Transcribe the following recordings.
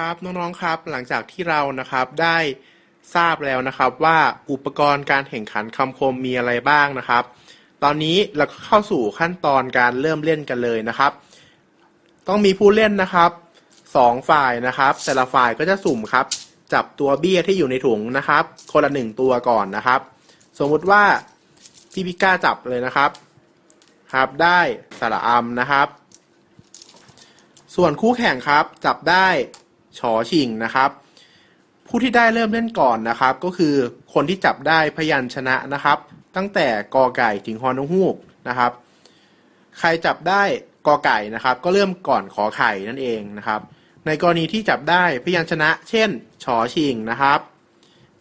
ครับน้องๆครับ หลังจากที่เรานะครับได้ทราบแล้วนะครับว่าอุปกรณ์การแข่งขันคำคมมีอะไรบ้างนะครับ ตอนนี้เราก็เข้าสู่ขั้นตอนการเริ่มเล่นกันเลยนะครับ ต้องมีผู้เล่นนะครับสองฝ่ายนะครับ แต่ละฝ่ายก็จะสุ่มครับ จับตัวเบี้ยที่อยู่ในถุงนะครับ คนละหนึ่งตัวก่อนนะครับ สมมุติว่าพี่พิก้าจับเลยนะครับ ครับได้สระอำนะครับ ส่วนคู่แข่งครับจับได้ ฉอชิงนะครับ ผู้ที่ได้เริ่มเล่นก่อนนะครับ ก็คือคนที่จับได้พยัญชนะนะครับ ตั้งแต่กอไก่ถึงฮอนฮูกนะครับ ใครจับได้กอไก่นะครับ ก็เริ่มก่อนขอไข่นั่นเองนะครับ ในกรณีที่จับได้พยัญชนะ เช่นฉอชิงนะครับ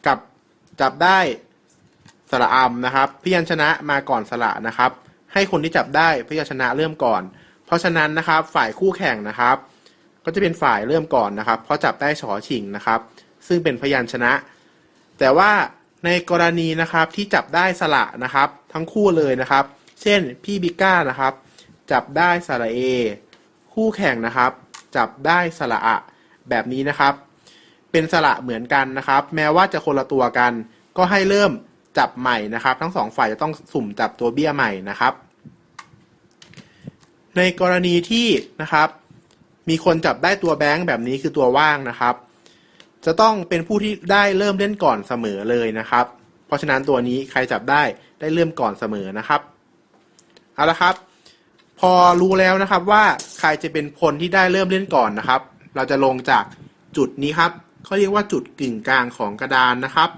กับจับได้สระอำนะครับพยัญชนะมาก่อนสระนะครับ ให้คนที่จับได้พยัญชนะเริ่มก่อน เพราะฉะนั้นนะครับฝ่ายคู่แข่งนะครับ ก็จะเป็นฝ่ายเริ่มก่อนนะครับ เพราะจับได้ฉอชิงนะครับ ซึ่งเป็นพยัญชนะ แต่ว่าในกรณีนะครับที่จับได้สระนะครับ ทั้งคู่เลยนะครับ เช่นพี่บิก้านะครับ จับได้สระเอ คู่แข่งนะครับ จับได้สระอะแบบนี้นะครับ เป็นสระเหมือนกันนะครับ แม้ว่าจะคนละตัวกัน ก็ให้เริ่มจับใหม่นะครับ ทั้งสองฝ่ายจะต้องสุ่มจับตัวเบี้ยใหม่นะครับ ในกรณีที่นะครับ มีคนจับได้ตัวแบงค์แบบนี้คือตัวว่างนะครับ จะต้องเป็นผู้ที่ได้เริ่มเล่นก่อนเสมอเลยนะครับ เพราะฉะนั้นตัวนี้ใครจับได้ได้เริ่มก่อนเสมอนะครับเอาละครับ พอรู้แล้วนะครับว่าใครจะเป็นคนที่ได้เริ่มเล่นก่อนนะครับ เราจะลงจากจุดนี้ครับเขาเรียกว่าจุดกึ่งกลางของกระดานนะครับ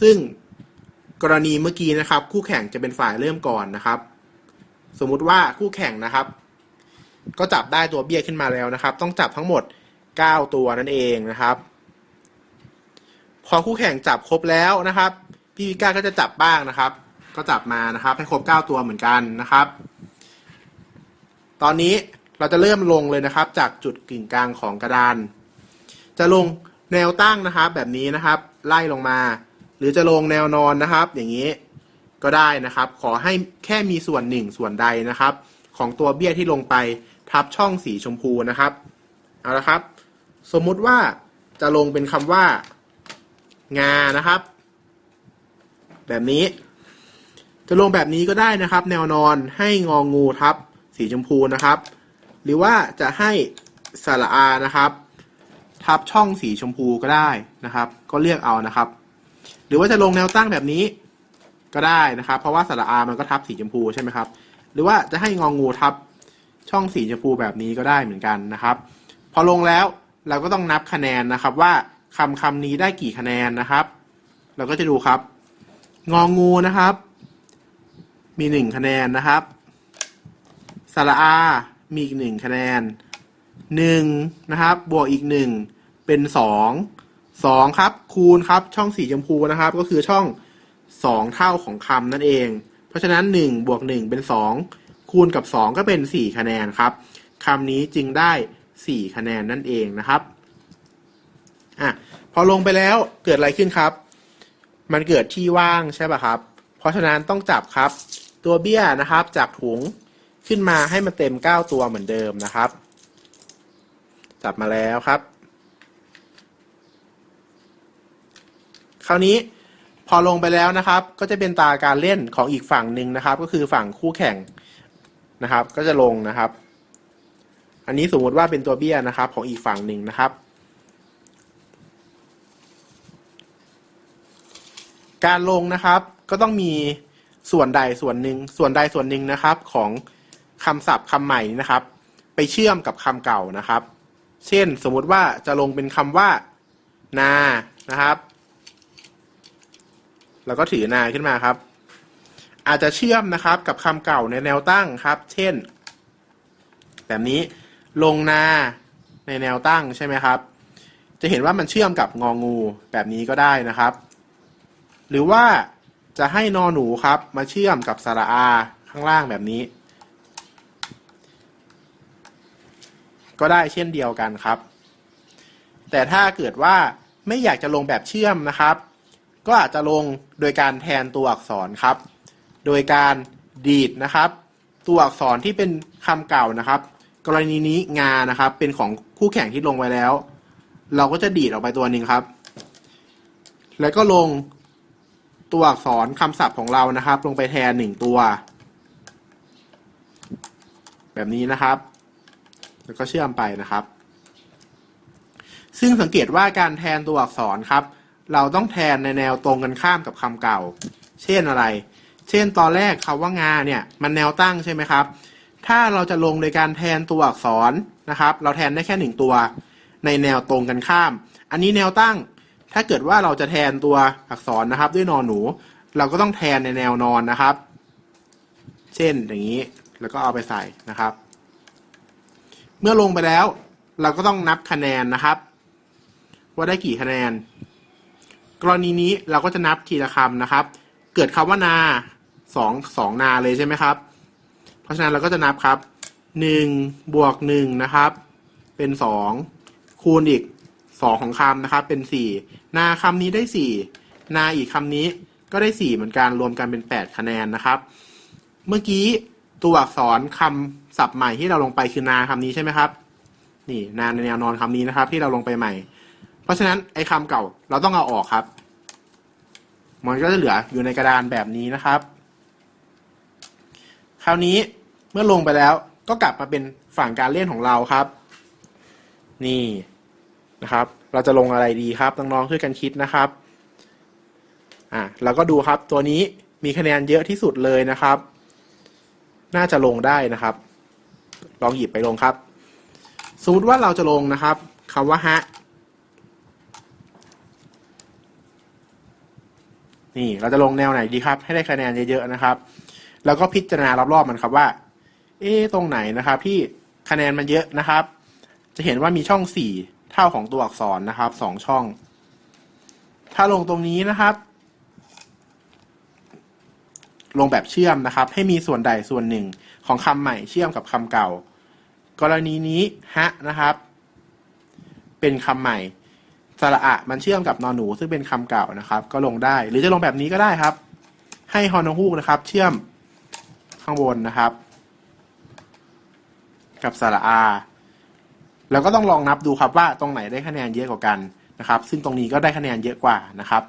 ซึ่งกรณีเมื่อกี้นะครับ คู่แข่งจะเป็นฝ่ายเริ่มก่อนนะครับ สมมุติว่าคู่แข่งนะครับ ก็จับได้ตัวเบี้ยขึ้นมาแล้วนะครับ ต้องจับทั้งหมด 9 ตัวนั่นเองนะครับ พอคู่แข่งจับครบแล้วนะครับ พี่วิก้าก็จะจับบ้างนะครับ ก็จับมานะครับ ให้ครบ 9 ตัวเหมือนกันนะครับ ตอนนี้เราจะเริ่มลงเลยนะครับ จากจุดกึ่งกลางของกระดาน จะลงแนวตั้งนะครับ แบบนี้นะครับ ไล่ลงมา หรือจะลงแนวนอนนะครับ อย่างนี้ก็ได้นะครับ ขอให้แค่มีส่วนหนึ่งส่วนใดนะครับ ของตัวเบี้ยที่ลงไปทับช่องสีชมพูนะครับ เอาละครับ สมมุติว่าจะลงเป็นคำว่า งานะครับ แบบนี้ จะลงแบบนี้ก็ได้นะครับ แนวนอนให้งองงูทับสีชมพูนะครับ หรือว่าจะให้สระอานะครับ ทับช่องสีชมพูก็ได้นะครับ ก็เลือกเอานะครับ หรือว่าจะลงแนวตั้งแบบนี้ก็ได้นะครับ เพราะว่าสระอามันก็ทับสีชมพูใช่ไหมครับ รือว่าจะให้งองงูทับช่องสีชมพูแบบนี้ก็ได้เหมือนกันนะครับ พอลงแล้วเราก็ต้องนับคะแนนนะครับว่าคำคำนี้ได้กี่คะแนนนะครับ เราก็จะดูครับ งองูนะครับ มีหนึ่งคะแนนนะครับสระอา มีอีกหนึ่งคะแนนหนึ่งนะครับ บวกอีกหนึ่งเป็นสองสองครับ คูณครับ ช่องสีชมพูนะครับ ก็คือช่องสองเท่าของคำนั่นเอง เพราะฉะนั้นหนึ่งบวกหนึ่งเป็นสองคูณกับสองก็เป็นสี่คะแนนครับคำนี้จึงได้สี่คะแนนนั่นเองนะครับอะพอลงไปแล้วเกิดอะไรขึ้นครับ มันเกิดที่ว่างใช่ป่ะครับ เพราะฉะนั้นต้องจับครับ ตัวเบี้ยนะครับจากถุงขึ้นมาให้มันเต็มเก้าตัวเหมือนเดิมนะครับ จับมาแล้วครับ คราวนี้ พอลงไปแล้วนะครับ ก็จะเป็นตาการเล่นของอีกฝั่งหนึ่งนะครับ ก็คือฝั่งคู่แข่งนะครับ ก็จะลงนะครับ อันนี้สมมติว่าเป็นตัวเบี้ยนะครับ ของอีกฝั่งหนึ่งนะครับ การลงนะครับ ก็ต้องมีส่วนใดส่วนหนึ่งส่วนใดส่วนหนึ่งนะครับ ของคำศัพท์คำใหม่นะครับ ไปเชื่อมกับคำเก่านะครับ เช่นสมมุติว่าจะลงเป็นคำว่า นานะครับ แล้วก็ถือนาขึ้นมาครับ อาจจะเชื่อมนะครับกับคำเก่าในแนวตั้งครับ เช่น แบบนี้ลงนาในแนวตั้งใช่ไหมครับ จะเห็นว่ามันเชื่อมกับงองูแบบนี้ก็ได้นะครับ หรือว่าจะให้นอหนูครับ มาเชื่อมกับสระอาข้างล่างแบบนี้ ก็ได้เช่นเดียวกันครับ แต่ถ้าเกิดว่าไม่อยากจะลงแบบเชื่อมนะครับ ก็อาจจะลงโดยการแทนตัวอักษรครับ โดยการดีดนะครับ ตัวอักษรที่เป็นคำเก่านะครับ กรณีนี้งานะครับ เป็นของคู่แข่งที่ลงไว้แล้ว เราก็จะดีดออกไปตัวหนึ่งครับ แล้วก็ลงตัวอักษรคำศัพท์ของเรานะครับ ลงไปแทนหนึ่งตัว แบบนี้นะครับ แล้วก็เชื่อมไปนะครับ ซึ่งสังเกตว่าการแทนตัวอักษรครับ เราต้องแทนในแนวตรงกันข้ามกับคำเก่า เช่นอะไร เช่นตอนแรกคำว่างาเนี่ยมันแนวตั้งใช่ไหมครับ ถ้าเราจะลงโดยการแทนตัวอักษรนะครับ เราแทนได้แค่หนึ่งตัว ในแนวตรงกันข้าม อันนี้แนวตั้ง ถ้าเกิดว่าเราจะแทนตัวอักษรนะครับ ด้วยนอนหนู เราก็ต้องแทนในแนวนอนนะครับ เช่นอย่างนี้ แล้วก็เอาไปใส่นะครับ เมื่อลงไปแล้ว เราก็ต้องนับคะแนนนะครับ ว่าได้กี่คะแนน กรณีนี้เราก็จะนับทีละคำนะครับ เกิดคำว่านาสองสองนาเลยใช่ไหมครับ เพราะฉะนั้นเราก็จะนับครับหนึ่งบวกหนึ่งนะครับ เป็นสองคูณอีกสองของคำนะครับ เป็นสี่นาคำนี้ได้สี่นาอีกคำนี้ก็ได้สี่เหมือนกันรวมกันเป็นแปดคะแนนนะครับ เมื่อกี้ตัวอักษรคำศัพท์ใหม่ที่เราลงไปคือนาคำนี้ใช่ไหมครับ นี่นาในแนวนอนคำนี้นะครับ ที่เราลงไปใหม่ เพราะฉะนั้นไอ้คำเก่าเราต้องเอาออกครับ มันก็จะเหลืออยู่ในกระดานแบบนี้นะครับ คราวนี้เมื่อลงไปแล้วก็กลับมาเป็นฝั่งการเล่นของเราครับ นี่นะครับ เราจะลงอะไรดีครับน้องๆช่วยกันคิดนะครับอะเราก็ดูครับตัวนี้มีคะแนนเยอะที่สุดเลยนะครับ น่าจะลงได้นะครับ ลองหยิบไปลงครับ สมมติว่าเราจะลงนะครับคำว่าฮะ นี่เราจะลงแนวไหนดีครับ ให้ได้คะแนนเยอะๆนะครับ แล้วก็พิจารณารอบๆมันครับว่า เอ๊ตรงไหนนะครับที่คะแนนมันเยอะนะครับ จะเห็นว่ามีช่องสี่เท่าของตัวอักษรนะครับสองช่อง ถ้าลงตรงนี้นะครับ ลงแบบเชื่อมนะครับ ให้มีส่วนใดส่วนหนึ่งของคำใหม่เชื่อมกับคำเก่า กรณีนี้ฮะนะครับ เป็นคำใหม่ สระอะมันเชื่อมกับนอนหนู ซึ่งเป็นคำเก่านะครับ ก็ลงได้ หรือจะลงแบบนี้ก็ได้ครับ ให้ฮอนฮูกนะครับ เชื่อมข้างบนนะครับ กับสระอาแล้วก็ต้องลองนับดูครับว่าตรงไหนได้คะแนนเยอะกว่ากันนะครับ ซึ่งตรงนี้ก็ได้คะแนนเยอะกว่านะครับ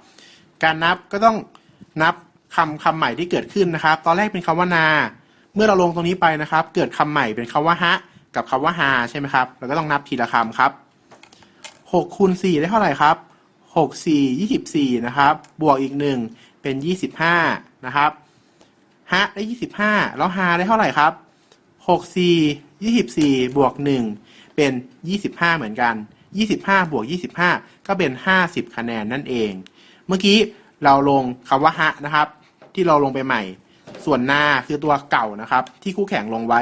การนับก็ต้องนับคำคำใหม่ที่เกิดขึ้นนะครับ ตอนแรกเป็นคำว่านา เมื่อเราลงตรงนี้ไปนะครับ เกิดคำใหม่เป็นคำว่าฮะ กับคำว่าฮาใช่ไหมครับ เราก็ต้องนับทีละคำครับ หกคูณสี่ได้เท่าไหร่ครับหกสี่ยี่สิบสี่นะครับ บวกอีกหนึ่งเป็นยี่สิบห้านะครับฮะได้ยี่สิบห้าแล้วฮาได้เท่าไหร่ครับหกสี่ยี่สิบสี่บวกหนึ่งเป็นยี่สิบห้าเหมือนกันยี่สิบห้าบวกยี่สิบห้าก็เป็นห้าสิบคะแนนนั่นเอง เมื่อกี้เราลงคำว่าฮะนะครับ ที่เราลงไปใหม่ ส่วนหน้าคือตัวเก่านะครับ ที่คู่แข่งลงไว้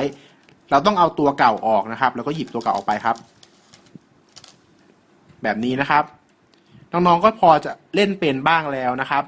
เราต้องเอาตัวเก่าออกนะครับ แล้วก็หยิบตัวเก่าออกไปครับ แบบนี้นะครับ น้องๆก็พอจะเล่นเป็นบ้างแล้วนะครับ